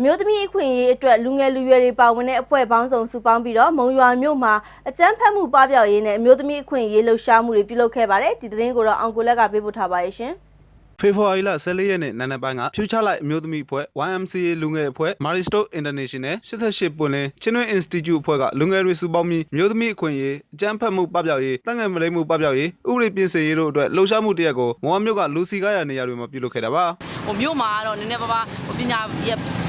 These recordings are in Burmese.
အမျိုးသမီးအခွင့်အရေးအတွက်လူငယ်လူရွယ်တွေပါဝင်တဲ့အဖွဲ့ပေါင်းစုံစုပေါင်းပြီးတော့မုံရွာမြို့မှာအကြမ်းဖက်မှုပပျောက်ရေးနဲ့အမျိုးသမီးအခွင့်အရေးလှုပ်ရှားမှုတွေပြုလုပ်ခဲ့ပါတယ်ဒီသတင်းကိုတော့အောင်ကိုလက်ကပေးပို့ထားပါရဲ့ရှင်ဖေဖော်ဝါရီလ14ရက်နေ့နံနက်ပိုင်းက Future Light အမျိုးသမီးအဖွဲ့ YMCA လူငယ်အဖွဲ့ Maristo International 88ပွင့်လင်းချင်းတွင်း Institute အဖွဲ့ကလူငယ်တွေစုပေါင်းပြီးအမျိုးသမီးအခွင့်အရေးအကြမ်းဖက်မှုပပျောက်ရေးတန့်ငယ်မလိမ့်မှုပပျောက်ရေးဥပဒေပြင်ဆင်ရေးတို့အတွက်လှုပ်ရှားမှုတစ်ရက်ကိုမော်ဝမြို့ကလူစီကားရနေရာတွေမှာပြုလုပ်ခဲ့တာပါဟိုမြို့မှာကတော့နည်းနည်းပါးပါးဟိုပညာ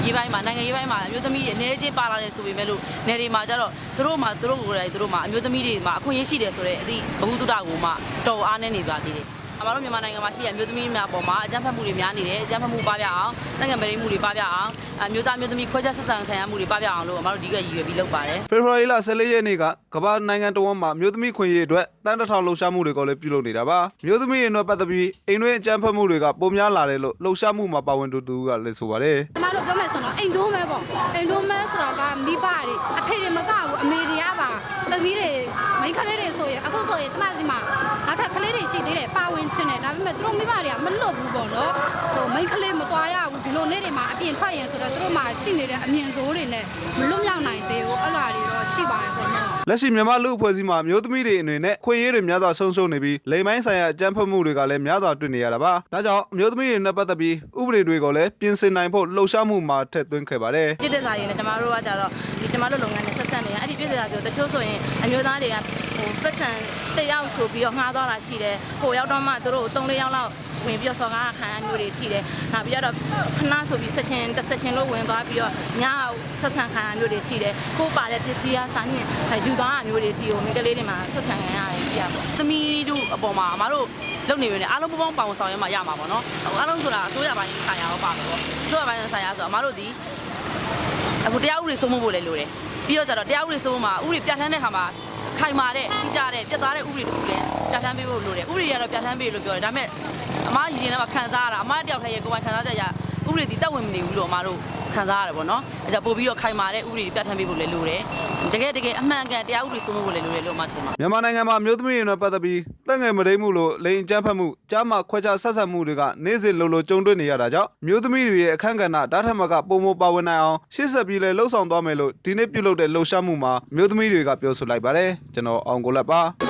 ရေးရေးပိုင်းမှာနိုင်ငံရေးပိုင်းမှာအမျိုးသမီးတွေအနေချင်းပါလာတယ်ဆိုပေမဲ့လို့နယ်တွေမှာကျတော့သူတို့မှာသူတို့ကိုယ်တိုင်သူတို့မှာအမျိုးသမီးတွေမှာအခွင့်အရေးရှိတယ်ဆိုတဲ့အသည့်ဘဝတုဒ္ဒကိုမှတော်အားနေနေပါသေးတယ်အမတို့မြန်မာနိုင်ငံမှာရှိတဲ့အမျိုးသမီးများပေါ်မှာအကြမ်းဖက်မှုတွေများနေတယ်အကြမ်းဖက်မှုပပျောက်အောင်နိုင်ငံမရိမှုတွေပပျောက်အောင်အမျိုးသားမျိုးသမီးခွဲခြားဆက်ဆံခံရမှုတွေပပျောက်အောင်လို့အမတို့ဒီကရည်ရွယ်ပြီးလုပ်ပါတယ်ဖေဖော်ဝါရီလ14ရက်နေ့ကကမ္ဘာနိုင်ငံတော်မှာအမျိုးသမီးခွင့်ရေးအတွက်တန်းတစ်ထောင်လှုပ်ရှားမှုတွေကိုလည်းပြုလုပ်နေတာပါအမျိုးသမီးတွေနဲ့ပတ်သက်ပြီးအိမ်တွင်းအကြမ်းဖက်မှုတွေကပုံများလာတယ်လို့လှုပ်ရှားမှုမှာပါဝင်သူတူကလည်းဆိုပါတယ်ကျမတို့ပြောမယ်ဆိုတော့ အိမ်တွန်းမဲပေါ့အိမ်တွန်းမဲဆိုတော့ကမိဘတွေအဖေတွေမကဘူးအမေတွေကပါသမီးတွေမိန်းကလေးတွေဆိုရင်အခုဆိုရင်ကျမစီမှာနောက်ထပ်ကလေးတွေရှိသေးတယ်ပါဝင်ချင်းတယ်ဒါပေမဲ့သူတို့မိဘတွေကမလွတ်ဘူးပေါ့နော်ဟို မိန်းကလေးမသွားရဘူးဒီလိုနေ့တွေမှာအပြင်ထွက်ရင်ဆိုတော့သူတို့မှာရှိနေတဲ့အမြင်စိုးတွေနဲ့မလွတ်မြောက်နိုင်သေးဘူးအဲ့လိုတွေတော့ရှိပါတယ်ပေါ့နော်လက်ရှိမြန်မာလူအဖွဲ့အစည်းမှာအမျိုးသမီးတွေအနေနဲ့ခွင့်ရေးတွေများစွာဆုံးရှုံးနေပြီးလိမ်ပိုင်းဆိုင်ရာအကြမ်းဖက်မှုတွေကလည်းများစွာတွေ့နေရတာပါ။ဒါကြောင့်အမျိုးသမီးတွေနဲ့ပတ်သက်ပြီးဥပဒေတွေကိုလည်းပြင်ဆင်နိုင်ဖို့လှုံ့ဆော်မှုမှာထည့်သွင်းခဲ့ပါတယ်ပြည့်တဲ့စာရင်းနဲ့ကျမတို့ကကြတော့ဒီကျမတို့လုပ်ငန်းနဲ့ဆက်ဆက်နေတာအဲ့ဒီပြည့်တဲ့စာဆိုတချို့ဆိုရင်အမျိုးသားတွေကဟိုပတ်စံတစ်ယောက်ဆိုပြီးတော့ငှားသွားတာရှိတယ်ဟိုရောက်တော့မှသူတို့၃၄ယောက်လောက် ဝင်ပြီးတော့စော်ကားခံရမျိုးတွေရှိတယ်နောက်ပြီးတော့ခဏဆိုပြီးဆက်ရှင်တစ်ဆက်ရှင်လို့ဝင်သွားပြီးတော့ညဆက်ဆံခံရမျိုးတွေရှိတယ်ကိုပါတဲ့ပစ္စည်းအစားညယူသွားတာမျိုးတွေကြီးကိုမိကလေးတွေမှာဆက်ဆံခံရတယ်ရှိရပါသမီးတို့အပေါ်မှာအမတို့လုပ်နေပြီလေအားလုံးပူပေါင်းပါဝင်ဆောင်ရွက်မှရမှာပေါ့နော်အားလုံးဆိုတာအစိုးရပိုင်းဆိုင်ရာရောပါမှာပေါ့အစိုးရပိုင်းဆိုင်ရာဆိုအမတို့ဒီအခုတရားဥပဒေစိုးမိုးဖို့လည်းလိုတယ်ပြီးတော့ကျတော့တရားဥပဒေစိုးမိုးမှာဥပဒေပြဋ္ဌာန်းတဲ့ခါမှာခိုင်မာတဲ့ထိကြတဲ့ပြတ်သားတဲ့ဥပဒေတစ်ခုလည်းပြဋ္ဌာန်းပေးဖို့လိုတယ်ဥပဒေရတော့ပြဋ္ဌာန်းပေးလို့ပြောတယ်ဒါပေမဲ့ အမားရင်ထဲမှာခံစားရတာအမားတယောက်တည်းရဲ့ကိုယ်ပိုင်ခံစားချက်ရဥပဒေဒီတက်ဝင်မနေဘူးလို့အမားတို့ခံစားရတယ်ပေါ့နော်အဲဒါပို့ပြီးတော့ခိုင်မာတဲ့ဥပဒေပြဋ္ဌာန်းပေးဖို့လည်းလိုတယ်တကယ်တကယ်အမှန်ကန်တရားဥပဒေစိုးမိုးဖို့လည်းလိုတယ်လို့အမားထင်ပါ။မြန်မာနိုင်ငံမှာအမျိုးသမီးတွေနဲ့ပတ်သက်ပြီးတန့်ငယ်မလိမ့်မှုလို့လိမ်အကြမ်းဖက်မှုကြားမှခွဲခြားဆက်ဆံမှုတွေကနေ့စဉ်လိုလိုကြုံတွေ့နေရတာကြောင့်အမျိုးသမီးတွေရဲ့အခမ်းကဏ္ဍဓာတ်ထမကပုံမပါဝင်နိုင်အောင်ရှေ့ဆက်ပြီးလဲလှုံ့ဆော်သွားမယ်လို့ဒီနေ့ပြုလုပ်တဲ့လှုပ်ရှားမှုမှာအမျိုးသမီးတွေကပြောဆိုလိုက်ပါတယ်။ကျွန်တော်အောင်ကိုလက်ပါ။